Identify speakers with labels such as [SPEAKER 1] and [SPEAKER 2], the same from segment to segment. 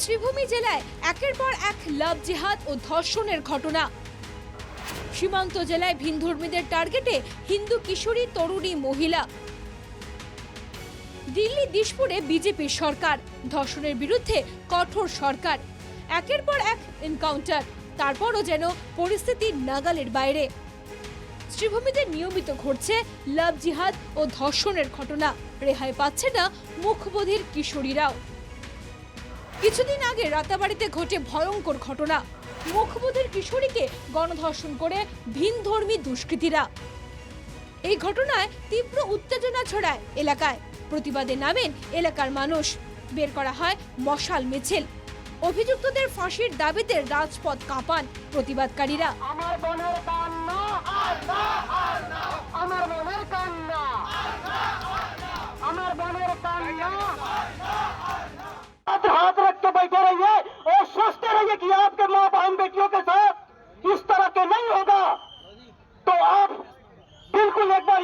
[SPEAKER 1] শ্রীভূমি জেলায় একের পর এক লাভ জেহাদ ও ধর্ষণের ঘটনা। সীমান্ত জেলায় ভিনধর্মীদের টার্গেটে হিন্দু কিশোরী, তরুণী, মহিলা। দিল্লি দিশপুরে বিজেপির সরকার, ধর্ষণের বিরুদ্ধে কঠোর সরকার। একের পর এক এনকাউন্টার, তারপরও যেন পরিস্থিতি নাগালের বাইরে। শ্রীভূমিতে নিয়মিত ঘটছে লাভ জিহাদ ও ধর্ষণের ঘটনা। রেহাই পাচ্ছে না মুখবোধির কিশোরীরাও। কিছুদিন আগে রাতাবাড়িতে ঘটে ভয়ঙ্কর ঘটনা। মুখবোধির কিশোরীকে গণধর্ষণ করে ভিনধর্মী দুষ্কৃতীরা। এই ঘটনায় তীব্র উত্তেজনা ছড়ায় এলাকায়। প্রতিবাদে নামেন এলাকার মানুষ। বের করা হয় মশাল মিছিল। অভিযুক্তদের ফাঁসির দাবিতে রাজপথ কাঁপান প্রতিবাদকারীরা।
[SPEAKER 2] আমার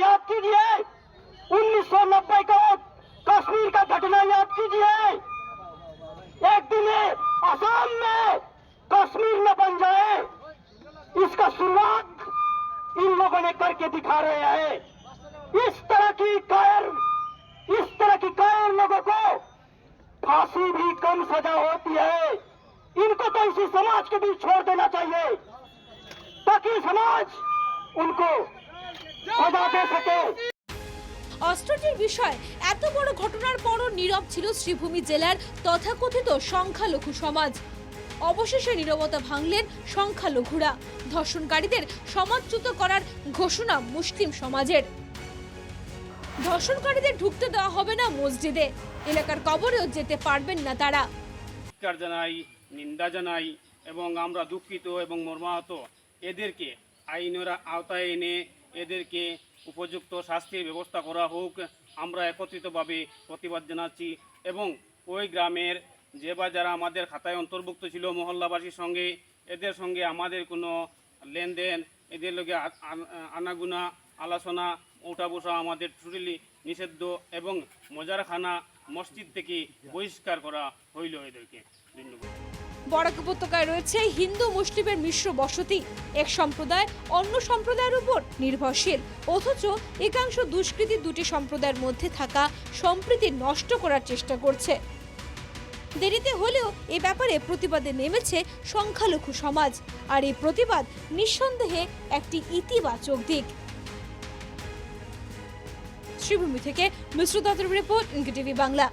[SPEAKER 2] याद कीजिए। 1990 का कश्मीर का घटना याद कीजिए। एक दिन असम में कश्मीर न बन जाए। इसका शुरुआत इन लोगों ने करके दिखा रहे हैं। इस तरह की कायर, इस तरह की कायर लोगों को फांसी भी कम सजा होती है। इनको तो इसी समाज के बीच छोड़ देना चाहिए। ताकि समाज उनको
[SPEAKER 1] অস্ত্রটির বিষয় এত বড় ঘটনার পরও নীরব ছিল শ্রীভূমি জেলার তথাকথিত সংখ্যালঘু সমাজ। অবশেষে নীরবতা ভাঙলেন সংখ্যালঘুরা। ধর্ষণকারীদের সমাজচ্যুত করার ঘোষণা মুসলিম সমাজের। ধর্ষণকারীদের ঢুকতে দেওয়া হবে না মসজিদে। এলাকার কবরেও যেতে পারবেন না তারা।
[SPEAKER 3] জানাই নিন্দা জানাই এবং আমরা দুঃখিত এবং মর্মাহত। এদেরকে আইনরা আওতায় এনে এদেরকে উপযুক্ত শাস্তির ব্যবস্থা করা হোক, আমরা একত্রিতভাবে প্রতিবাদ জানাচ্ছি এবং ওই গ্রামের যে বা যারা আমাদের খাতায় অন্তর্ভুক্ত ছিল মহল্লাবাসীর সঙ্গে, এদের সঙ্গে আমাদের কোনো লেনদেন, এদের লোকে আনাগুনা, আলোচনা ওঠা বসা আমাদের টোটালি নিষিদ্ধ এবং মজারখানা মসজিদ থেকে বহিষ্কার করা হইল এদেরকে। ধন্যবাদ।
[SPEAKER 1] বরাক উপত্যকায় রয়েছে হিন্দু মুসলিমের মিশ্র বসতি। এক সম্প্রদায় অন্য সম্প্রদায়ের উপর নির্ভরশীল। অথচ একাংশ দুষ্কৃতী দুটি সম্প্রদায়ের মধ্যে থাকা সম্প্রীতি নষ্ট করার চেষ্টা করছে। দেরিতে হলেও এ ব্যাপারে প্রতিবাদে নেমেছে সংখ্যালঘু সমাজ। আর এই প্রতিবাদ নিঃসন্দেহে একটি ইতিবাচক দিক। শ্রীভূমি থেকে মিশ্র দত্তের রিপোর্ট ইনকে টিভি বাংলা।